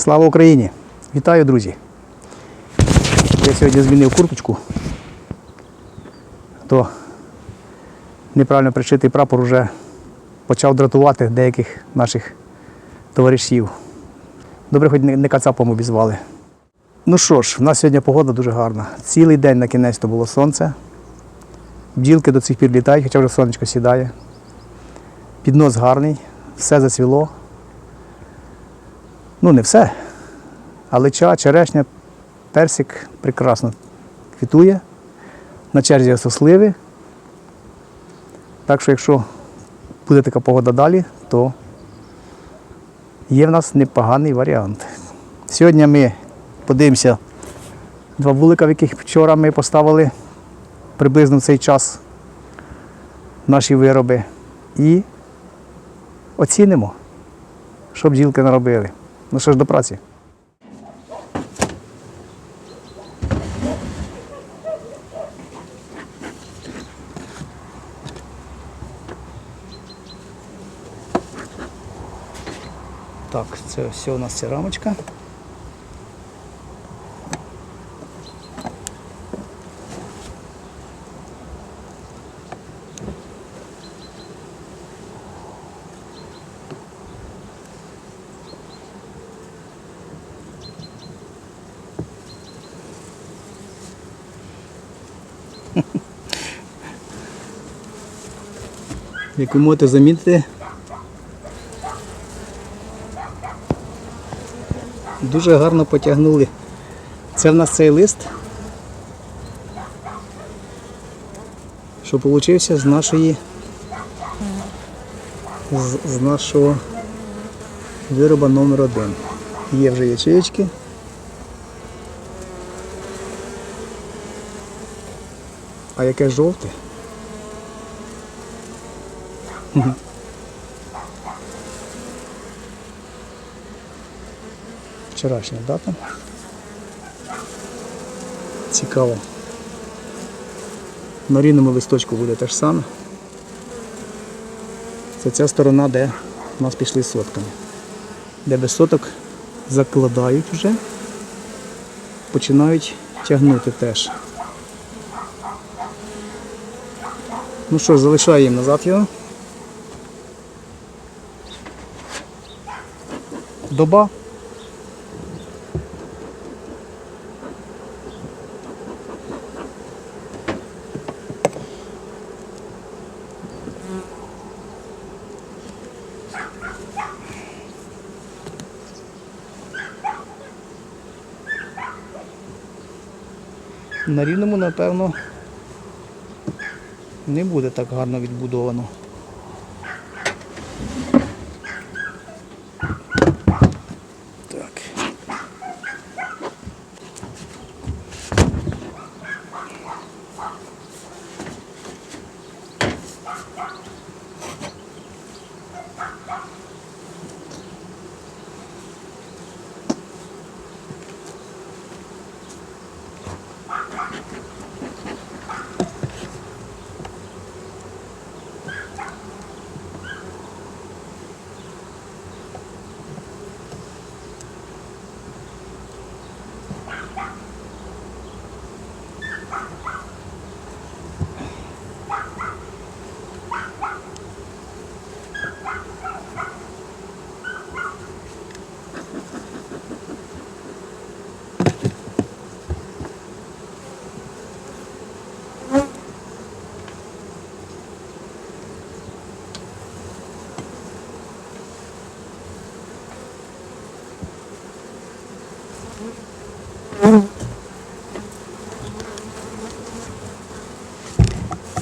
Слава Україні! Вітаю, друзі! Я сьогодні змінив курточку, то неправильно пришитий прапор вже почав дратувати деяких наших товаришів. Добре, хоч не кацапом обізвали. Ну що ж, в нас сьогодні погода дуже гарна. Цілий день на кінець то було сонце. Бджілки до цих пір літають, хоча вже сонечко сідає. Піднос гарний, все зацвіло. Ну, не все. Але ча, черешня, персик прекрасно квітує. На черзі сосливи. Так що, якщо буде така погода далі, то є в нас непоганий варіант. Сьогодні ми подивимося два вулика, в яких вчора ми поставили приблизно в цей час наші вироби. І оцінимо, що бджілки наробили. Ну що ж, до праці. Так, це все у нас ця рамочка. Як ви замітити, дуже гарно потягнули. Це в нас цей лист, що получився з нашої з, з нашого вироба номер один. Є вже ячеєчки. А яке жовте? Вчорашня дата. Цікаво. На рівному листочку буде те ж саме. Це ця сторона, де у нас пішли сотками. Де без соток закладають вже, починають тягнути теж. Ну що ж, залишаю їм назад його. Доба. На рівному, напевно, не буде так гарно відбудовано. Так.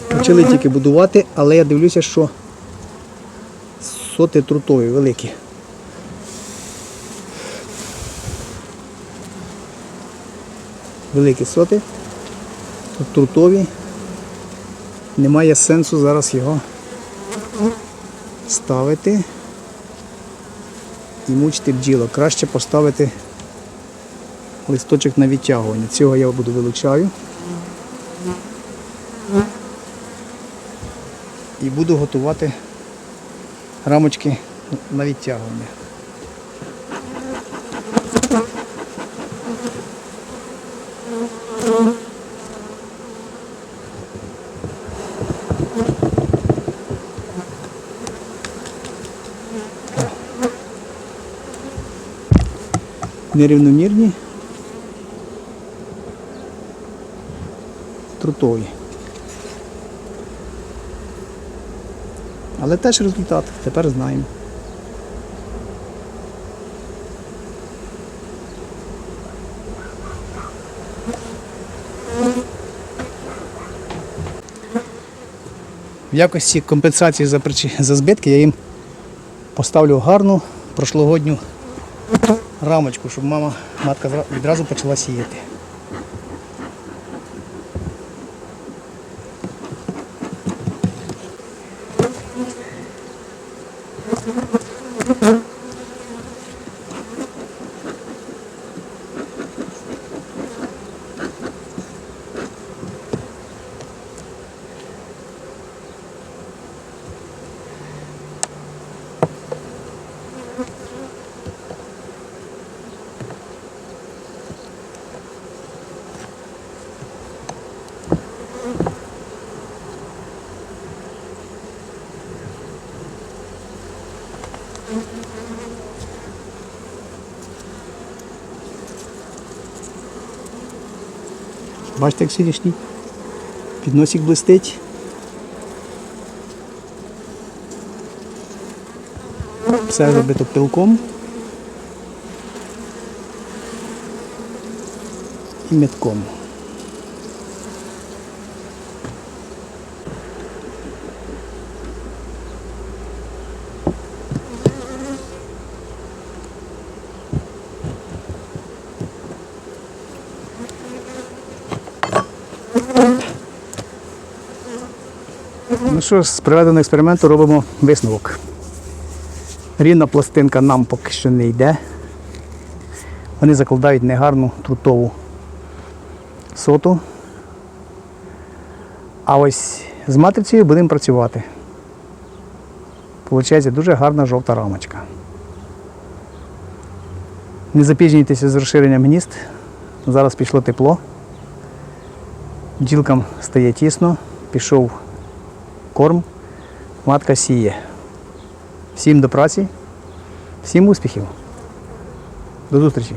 Почали тільки будувати, але я дивлюся, що соти трутові великі. Великі соти. Тут трутові. Немає сенсу зараз його ставити і мучити бджілок. Краще поставити листочок на відтягування. Цього я буду вилучаю. і буду готувати рамочки на відтягування. Нерівномірні трутові. Але теж результат, тепер знаємо. В якості компенсації за, за збитки я їм поставлю гарну прошлогодню рамочку, щоб мама, матка відразу почала сіяти. Бачите, як сьогоднішній підносик блистить. Все забито пилком і метком. Ну що ж, з проведеного експерименту робимо висновок. Рівна пластинка нам поки що не йде. Вони закладають негарну трутову соту. А ось з матрицею будемо працювати. Получається дуже гарна жовта рамочка. Не запізнюйтеся з розширенням гнізд. Зараз пішло тепло. Бджілкам стає тісно, пішов корм, матка сіє. Всім до праці, всім успіхів. До зустрічі!